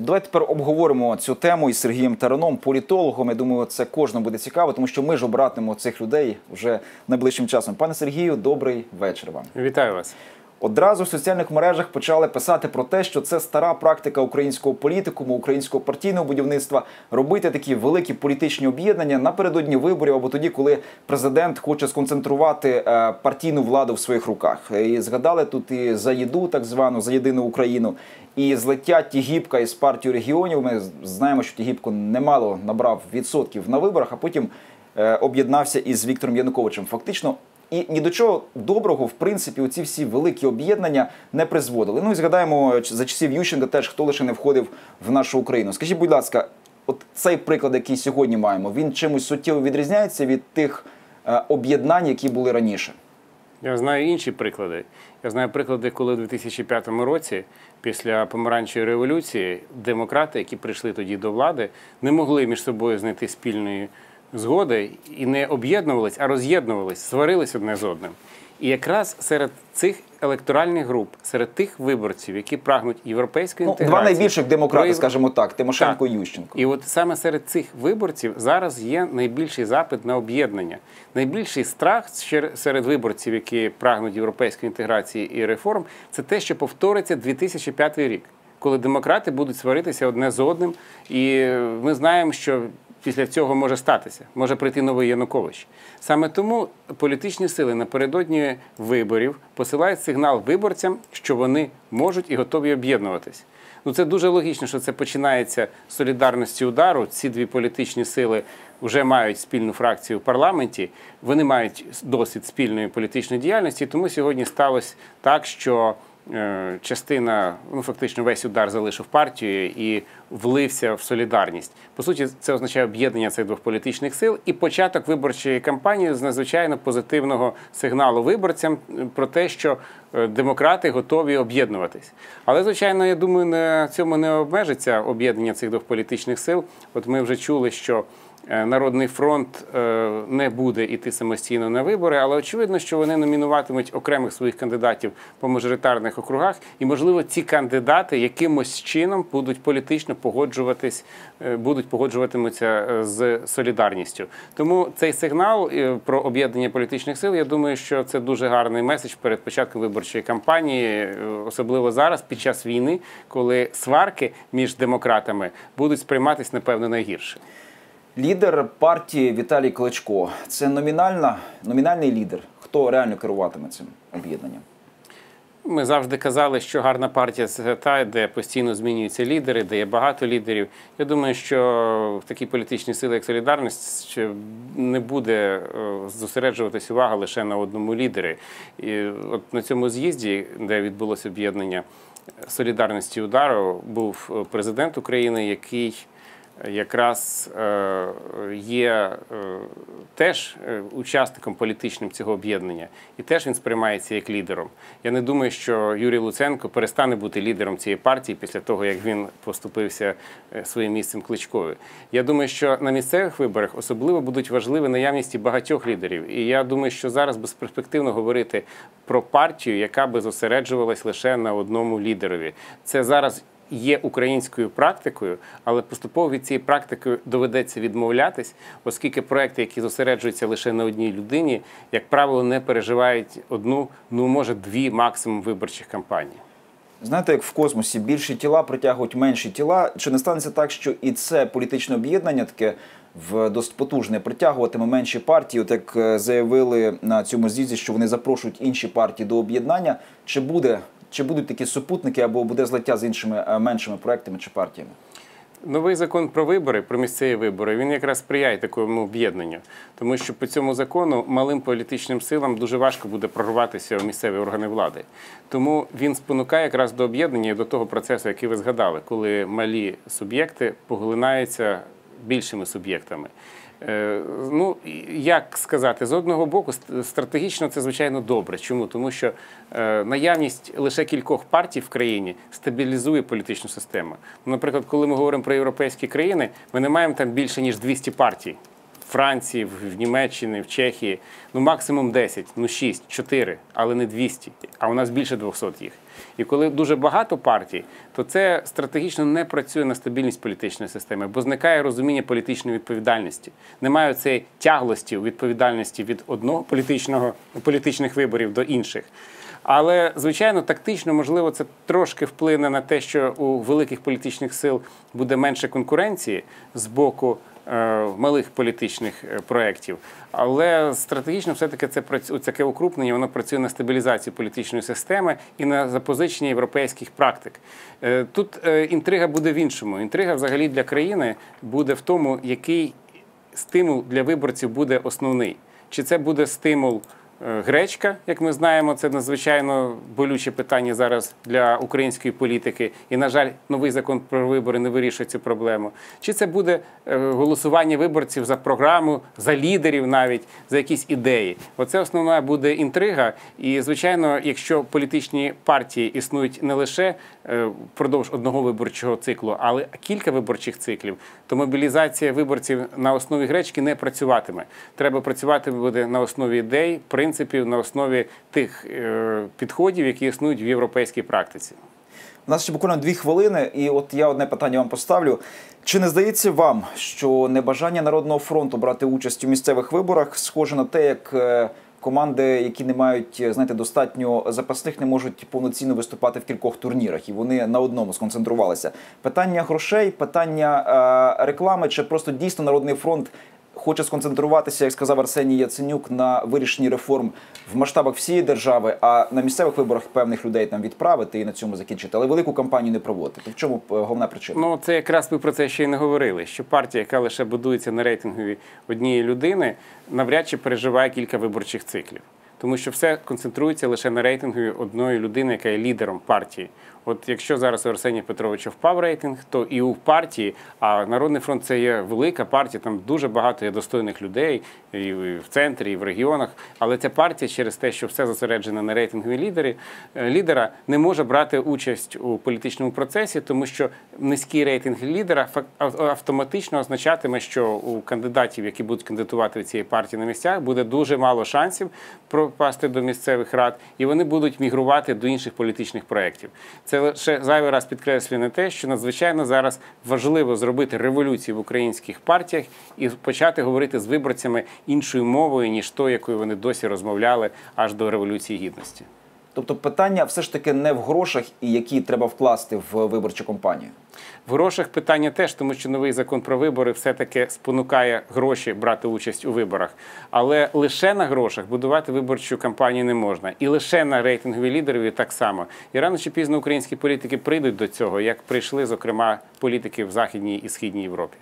Давайте тепер обговоримо цю тему із Сергієм Тараном, політологом. Я думаю, це кожному буде цікаво, тому що ми ж обратимемо цих людей вже найближчим часом. Пане Сергію, добрий вечір вам. Вітаю вас. Одразу в соціальних мережах почали писати про те, що це стара практика українського політикуму, українського партійного будівництва робити такі великі політичні об'єднання напередодні виборів або тоді, коли президент хоче сконцентрувати е, партійну владу в своїх руках. І згадали тут і за їду, так звану за єдину Україну, і злиття Тігіпка із партією регіонів. Ми знаємо, що Тігіпко немало набрав відсотків на виборах, а потім е, об'єднався із Віктором Януковичем. Фактично. І ні до чого доброго, в принципі, оці всі великі об'єднання не призводили. Ну і згадаємо за часів Ющенка теж хто лише не входив в нашу Україну. Скажіть, будь ласка, от цей приклад, який сьогодні маємо, він чимось суттєво відрізняється від тих е, об'єднань, які були раніше. Я знаю інші приклади. Я знаю приклади, коли у 2005 році, після помаранчої революції, демократи, які прийшли тоді до влади, не могли між собою знайти спільної згоди і не об'єднувались, а роз'єднувались, сварились одне з одним. І якраз серед цих електоральних груп, серед тих виборців, які прагнуть європейської Ну, інтеграції, два найбільших демократи, скажімо так, Тимошенко Так. і Ющенко. І от саме серед цих виборців зараз є найбільший запит на об'єднання. Найбільший страх серед виборців, які прагнуть європейської інтеграції і реформ, це те, що повториться 2005 рік, коли демократи будуть сваритися одне з одним, і ми знаємо, що. Після цього може статися, може прийти новий Янукович. Саме тому політичні сили напередодні виборів посилають сигнал виборцям, що вони можуть і готові об'єднуватись. Ну це дуже логічно, що це починається з солідарності удару. Ці дві політичні сили вже мають спільну фракцію в парламенті. Вони мають досвід спільної політичної діяльності. Тому сьогодні сталося так, що частина, ну фактично весь удар залишив партію і влився в солідарність. По суті, це означає об'єднання цих двох політичних сил і початок виборчої кампанії з надзвичайно позитивного сигналу виборцям е, про те, що е, демократи готові об'єднуватись. Але звичайно, я думаю, на цьому не обмежиться об'єднання цих двох політичних сил. От ми вже чули, що е, Народний фронт е, не буде йти самостійно на вибори, але очевидно, що вони номінуватимуть окремих своїх кандидатів по мажоритарних округах, і можливо, ці кандидати якимось чином будуть політично погоджуватись, е, будуть погоджуватимуться е, з солідарністю. Тому цей сигнал е, про об'єднання політичних сил, я думаю, що це дуже гарний меседж перед початком виборчої кампанії, е, особливо зараз, під час війни, коли сварки між демократами будуть сприйматися напевно найгірше. Лідер партії Віталій Кличко це номінальна, номінальний лідер. Хто реально керуватиме цим об'єднанням? Ми завжди казали, що гарна партія це та, де постійно змінюються лідери, де є багато лідерів. Я думаю, що в такій політичній силі, як солідарність, не буде е, зосереджуватись увага лише на одному лідері. І от на цьому з'їзді, де відбулося об'єднання солідарності удару, був е, президент України, який якраз е, є е, теж е, учасником політичним цього об'єднання, і теж він сприймається як лідером. Я не думаю, що Юрій Луценко перестане бути лідером цієї партії після того, як він поступився своїм місцем кличкові. Я думаю, що на місцевих виборах особливо будуть важливі наявності багатьох лідерів. І я думаю, що зараз безперспективно говорити про партію, яка би зосереджувалась лише на одному лідерові. Це зараз є українською практикою, але поступово від цієї практики доведеться відмовлятись, оскільки проекти, які зосереджуються лише на одній людині, як правило, не переживають одну, ну може дві максимум виборчих кампаній. Знаєте, як в космосі більші тіла притягують менші тіла. Чи не станеться так, що і це політичне об'єднання таке в досить потужне притягуватиме менші партії? От як е, заявили на цьому з'їзді, що вони запрошують інші партії до об'єднання. Чи буде чи будуть такі супутники або буде злиття з іншими е, меншими проектами чи партіями? Новий закон про вибори, про місцеві вибори, він якраз сприяє такому об'єднанню, тому що по цьому закону малим політичним силам дуже важко буде прорватися в місцеві органи влади. Тому він спонукає якраз до об'єднання і до того процесу, який ви згадали, коли малі суб'єкти поглинаються більшими суб'єктами. Е, Ну, як сказати, з одного боку, стратегічно це звичайно добре. Чому? Тому що е, наявність лише кількох партій в країні стабілізує політичну систему. Ну, Наприклад, коли ми говоримо про європейські країни, ми не маємо там більше ніж 200 партій. В Франції, в Німеччині, в Чехії, ну максимум 10, ну 6, 4, але не 200, а у нас більше 200 їх. І коли дуже багато партій, то це стратегічно не працює на стабільність політичної системи, бо зникає розуміння політичної відповідальності. Немає цієї тяглості у відповідальності від одного політичного політичних виборів до інших. Але звичайно, тактично можливо це трошки вплине на те, що у великих політичних сил буде менше конкуренції з боку малих політичних е, проєктів. Але стратегічно все-таки це таке укрупнення, воно працює на стабілізацію політичної системи і на запозичення європейських практик. Е, Тут е, інтрига буде в іншому. Інтрига взагалі для країни буде в тому, який стимул для виборців буде основний. Чи це буде стимул е, гречка, як ми знаємо, це надзвичайно болюче питання зараз для української політики. І, на жаль, новий закон про вибори не вирішує цю проблему. Чи це буде е, голосування виборців за програму, за лідерів навіть, за якісь ідеї? Оце основна буде інтрига. І, звичайно, якщо політичні партії існують не лише е, впродовж одного виборчого циклу, але кілька виборчих циклів, то мобілізація виборців на основі гречки не працюватиме. Треба працювати буде на основі ідей, принципів, на основі тих е, підходів, які існують в європейській практиці. У нас ще буквально дві хвилини, і от я одне питання вам поставлю. Чи не здається вам, що небажання Народного фронту брати участь у місцевих виборах схоже на те, як е, команди, які не мають е, знаєте, достатньо запасних, не можуть повноцінно виступати в кількох турнірах, і вони на одному сконцентрувалися? Питання грошей, питання е, реклами, чи просто дійсно Народний фронт хоче сконцентруватися, як сказав Арсеній Яценюк, на вирішенні реформ в масштабах всієї держави, а на місцевих виборах певних людей там відправити і на цьому закінчити, але велику кампанію не проводити. То в чому е, головна причина? Ну, це якраз ми про це ще й не говорили. Що партія, яка лише будується на рейтингові однієї людини, навряд чи переживає кілька виборчих циклів. Тому що все концентрується лише на рейтингові одної людини, яка є лідером партії. От якщо зараз у Арсенія Петровича впав рейтинг, то і у партії, а Народний фронт це є велика партія, там дуже багато є достойних людей і в центрі, і в регіонах. Але ця партія через те, що все зосереджено на рейтингові лідері, е, лідера, не може брати участь у політичному процесі, тому що низький рейтинг лідера автоматично означатиме, що у кандидатів, які будуть кандидатувати від цієї партії на місцях, буде дуже мало шансів пропасти до місцевих рад, і вони будуть мігрувати до інших політичних проєктів. Це лише зайвий раз підкреслює на те, що надзвичайно зараз важливо зробити революцію в українських партіях і почати говорити з виборцями іншою мовою, ніж то, якою вони досі розмовляли аж до революції гідності. Тобто питання все ж таки не в грошах, і які треба вкласти в виборчу кампанію. В грошах питання теж, тому що новий закон про вибори все-таки спонукає гроші брати участь у виборах. Але лише на грошах будувати виборчу кампанію не можна. І лише на рейтингові лідерові так само. І рано чи пізно українські політики прийдуть до цього, як прийшли, зокрема, політики в Західній і Східній Європі.